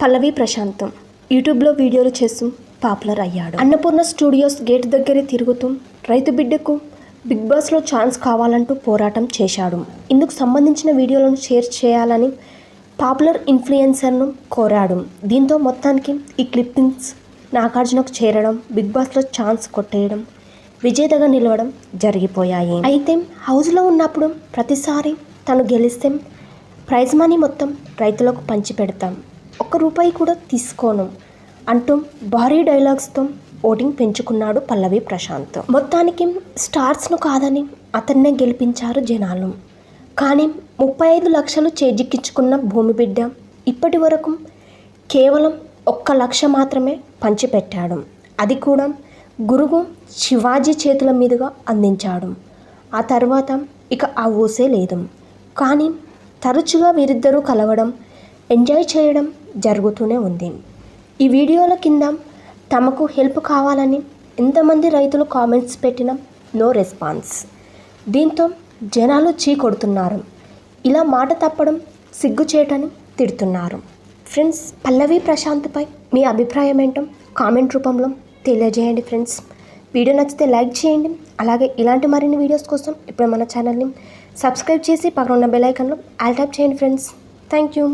పల్లవి ప్రశాంతం. యూట్యూబ్లో వీడియోలు చేస్తూ పాపులర్ అయ్యాడు. అన్నపూర్ణ స్టూడియోస్ గేట్ దగ్గరే తిరుగుతూ రైతు బిడ్డకు బిగ్ బాస్లో ఛాన్స్ కావాలంటూ పోరాటం చేశాడు. ఇందుకు సంబంధించిన వీడియోలను షేర్ చేయాలని పాపులర్ ఇన్ఫ్లుయెన్సర్ను కోరాడు. దీంతో మొత్తానికి ఈ క్లిప్పింగ్స్ నాగార్జునకు చేరడం బిగ్ బాస్లో ఛాన్స్ కొట్టేయడం విజేతగా నిలవడం జరిగిపోయాయి. అయితే హౌస్లో ఉన్నప్పుడు ప్రతిసారి తను గెలిస్తే ప్రైజ్ మనీ మొత్తం రైతులకు పంచిపెడతాం. ఒక్క రూపాయి కూడా తీసుకోను అంటూ భారీ డైలాగ్స్తో ఓటింగ్ పెంచుకున్నాడు పల్లవి ప్రశాంత్. మొత్తానికి స్టార్స్ను కాదని అతన్నే గెలిపించారు జనాలు. కానీ ముప్పై ఐదు లక్షలు చేజిక్కించుకున్న భూమి బిడ్డ ఇప్పటి వరకు కేవలం ఒక్క లక్ష మాత్రమే పంచిపెట్టాడు. అది కూడా గురువు శివాజీ చేతుల మీదుగా అందించాడు. ఆ తర్వాత ఇక ఆ ఊసే లేదు. కానీ తరచుగా వీరిద్దరూ కలవడం ఎంజాయ్ చేయడం జరుగుతూనే ఉంది. ఈ వీడియోల కింద తమకు హెల్ప్ కావాలని ఎంతమంది రైతులు కామెంట్స్ పెట్టినా నో రెస్పాన్స్. దీంతో జనాలు చీ కొడుతున్నారు. ఇలా మాట తప్పడం సిగ్గుచేటని తిడుతున్నారు. ఫ్రెండ్స్ పల్లవి ప్రశాంత్పై మీ అభిప్రాయం ఏంటో కామెంట్ రూపంలో తెలియజేయండి ఫ్రెండ్స్. వీడియో నచ్చితే లైక్ చేయండి. అలాగే ఇలాంటి మరిన్ని వీడియోస్ కోసం ఇప్పుడు మన ఛానల్ని సబ్స్క్రైబ్ చేసి పక్కన ఉన్న బెల్ ఐకన్లో ఆల్ ట్యాప్ చేయండి ఫ్రెండ్స్. Thank you.